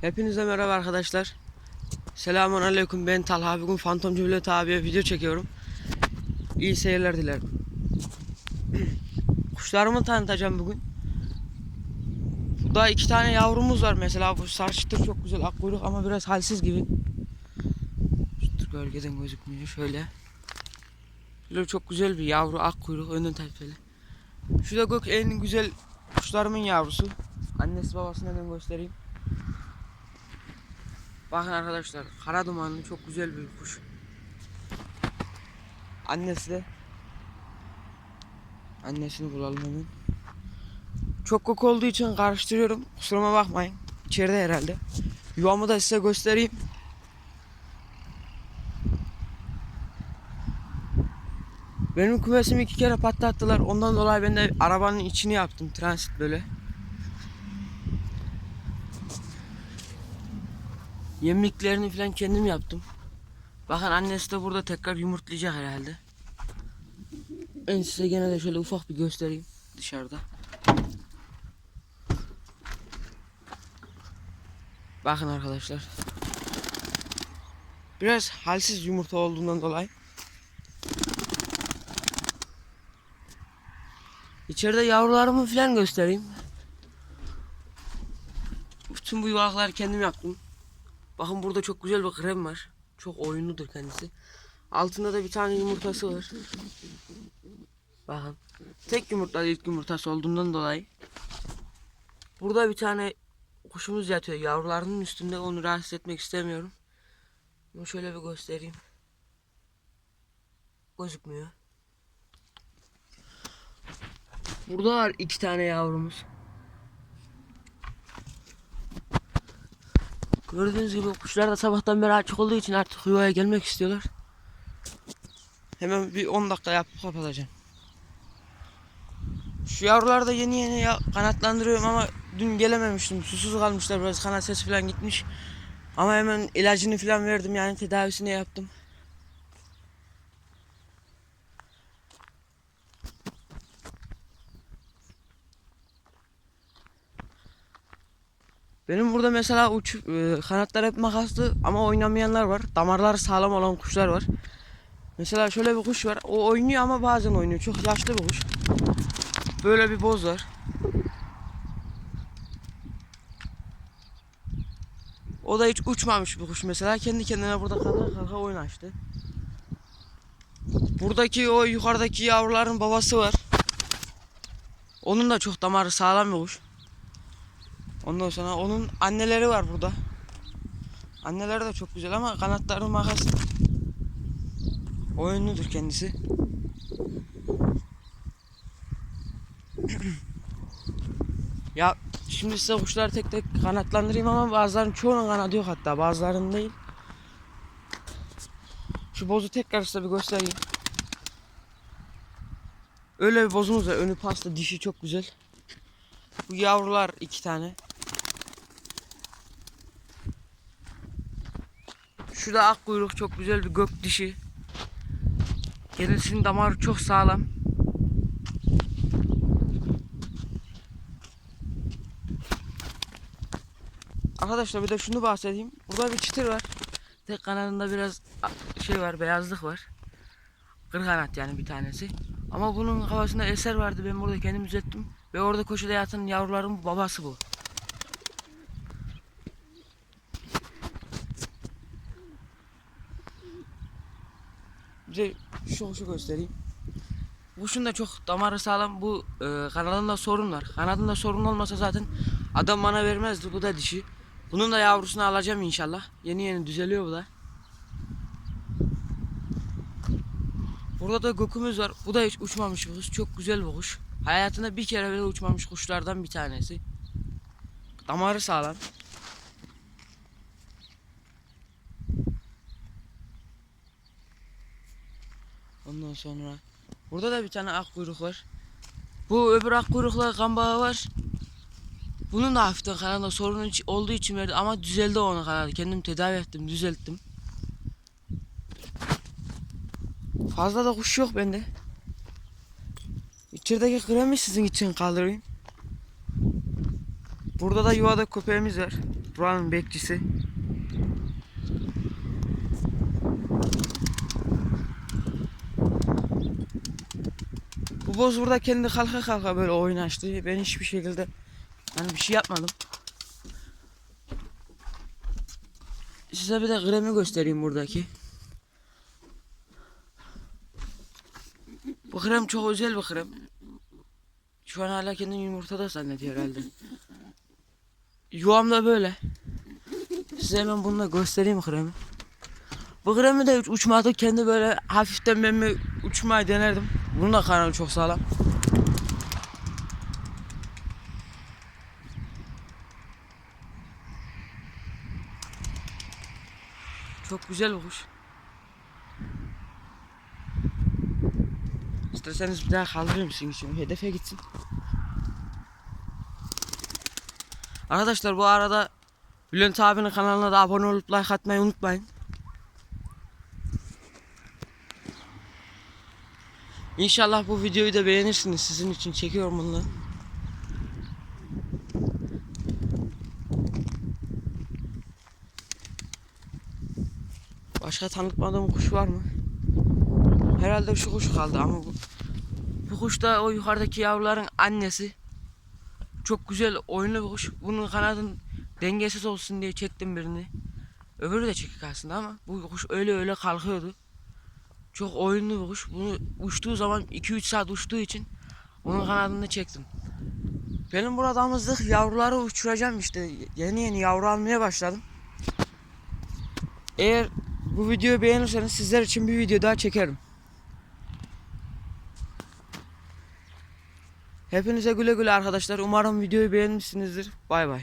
Hepinize merhaba arkadaşlar. Selamun aleyküm ben Talha. Bugün Fantom Cümlet abiye video çekiyorum. İyi seyirler dilerim. Kuşlarımı tanıtacağım bugün. Burada iki tane yavrumuz var mesela. Bu sarıştır çok güzel akkuyruk ama biraz halsiz gibi. Şu gölgeden gözükmüyor şöyle. Şöyle çok güzel bir yavru akkuyruk önün tepeli. Şu da gök en güzel kuşlarımın yavrusu. Annesi babasını hemen göstereyim. Bakın arkadaşlar kara dumanlı çok güzel bir kuş. Annesi de Annesini bulalım hemen. Çok kok olduğu için karıştırıyorum. Kusuruma bakmayın. İçeride herhalde. Yuvamı da size göstereyim. Benim kümesimi iki kere patlattılar. Ondan dolayı ben de arabanın içini yaptım. Transit böyle. Yemliklerini falan kendim yaptım. Bakın annesi de burada tekrar yumurtlayacak herhalde. Ben size gene de şöyle ufak bir göstereyim dışarıda. Bakın arkadaşlar. Biraz halsiz yumurta olduğundan dolayı. İçeride yavrularımı falan göstereyim. Bütün bu yuvaları kendim yaptım. Bakın burada çok güzel bir krem var. Çok oyunludur kendisi. Altında da bir tane yumurtası var. Bakın. Tek yumurta ilk yumurtası olduğundan dolayı. Burada bir tane kuşumuz yatıyor. Yavrularının üstünde onu rahatsız etmek istemiyorum. Bunu şöyle bir göstereyim. Gözükmüyor. Burada var iki tane yavrumuz. Gördüğünüz gibi kuşlar da sabahtan beri açık olduğu için artık yuvaya gelmek istiyorlar. Hemen bir 10 dakika yapıp kapatacağım. Şu yavrular da yeni yeni ya kanatlandırıyorum ama dün gelememiştim. Susuz kalmışlar biraz kanat sesi falan gitmiş. Ama hemen ilacını falan verdim yani tedavisini yaptım. Benim burada mesela uç e, kanatlar hep makaslı ama oynamayanlar var. Damarları sağlam olan kuşlar var. Mesela şöyle bir kuş var. O oynuyor ama bazen oynuyor. Çok yaşlı bir kuş. Böyle bir boz var. O da hiç uçmamış bir kuş mesela. Kendi kendine burada kalka kalka oyun açtı. Buradaki o yukarıdaki yavruların babası var. Onun da çok damarı sağlam bir kuş. Ondan sonra onun anneleri var burada. Anneleri de çok güzel ama kanatları makas. Oyunludur kendisi. ya şimdi size kuşları tek tek kanatlandırayım ama bazılarının çoğunun kanadı yok hatta bazılarının değil. Şu bozu tekrar size bir göstereyim. Öyle bir bozumuz var. Önü pasta, dişi çok güzel. Bu yavrular iki tane. Şu da ak kuyruk çok güzel bir gök dişi. Kendisinin damarı çok sağlam. Arkadaşlar bir de şunu bahsedeyim. Burada bir çıtır var. Tek kanadında biraz şey var, beyazlık var. Kır kanat yani bir tanesi. Ama bunun kafasında eser vardı. Ben burada kendim düzelttim. Ve orada koşuda yatan yavruların babası bu. Bize şu kuşu göstereyim. Kuşun da çok damarı sağlam. Bu e, kanadında sorun var. Kanadında sorun olmasa zaten adam bana vermezdi. Bu da dişi. Bunun da yavrusunu alacağım inşallah. Yeni yeni düzeliyor bu da. Burada da gökümüz var. Bu da hiç uçmamış bir kuş. Çok güzel bir kuş. Hayatında bir kere bile uçmamış kuşlardan bir tanesi. Damarı sağlam. Ondan sonra burada da bir tane ak kuyruk var. Bu öbür ak kuyrukla kan bağı var. Bunun da hafiften kanalda sorun olduğu için verdi ama düzeldi onun kanalı. Kendim tedavi ettim, düzelttim. Fazla da kuş yok bende. İçerideki kremi sizin için kaldırayım. Burada da yuvada köpeğimiz var. Buranın bekçisi. Boz burada kendi kalka kalka böyle oyun açtı. Ben hiçbir şekilde hani bir şey yapmadım. Size bir de kremi göstereyim buradaki. Bu krem çok özel bir krem. Şu an hala kendini yumurtada zannediyor herhalde. Yuvam da böyle. Size hemen bunu da göstereyim kremi. Bu kremi de uçmadı. Kendi böyle hafiften ben bir uçmayı denerdim. Bunun da kanalı çok sağlam. Çok güzel bir kuş. İsterseniz bir daha kaldırayım sizin için. Hedefe gitsin. Arkadaşlar bu arada Bülent abinin kanalına da abone olup like atmayı unutmayın. İnşallah bu videoyu da beğenirsiniz. Sizin için çekiyorum bunu. Başka tanıtmadığım kuş var mı? Herhalde şu kuş kaldı ama bu, bu kuş da o yukarıdaki yavruların annesi. Çok güzel oyunlu bir kuş. Bunun kanadın dengesiz olsun diye çektim birini. Öbürü de çekik aslında ama bu kuş öyle öyle kalkıyordu. Çok oyunlu bir kuş. Bunu uçtuğu zaman 2-3 saat uçtuğu için onun kanadını çektim. Benim burada damızlık yavruları uçuracağım işte. Yeni yeni yavru almaya başladım. Eğer bu videoyu beğenirseniz sizler için bir video daha çekerim. Hepinize güle güle arkadaşlar. Umarım videoyu beğenmişsinizdir. Bay bay.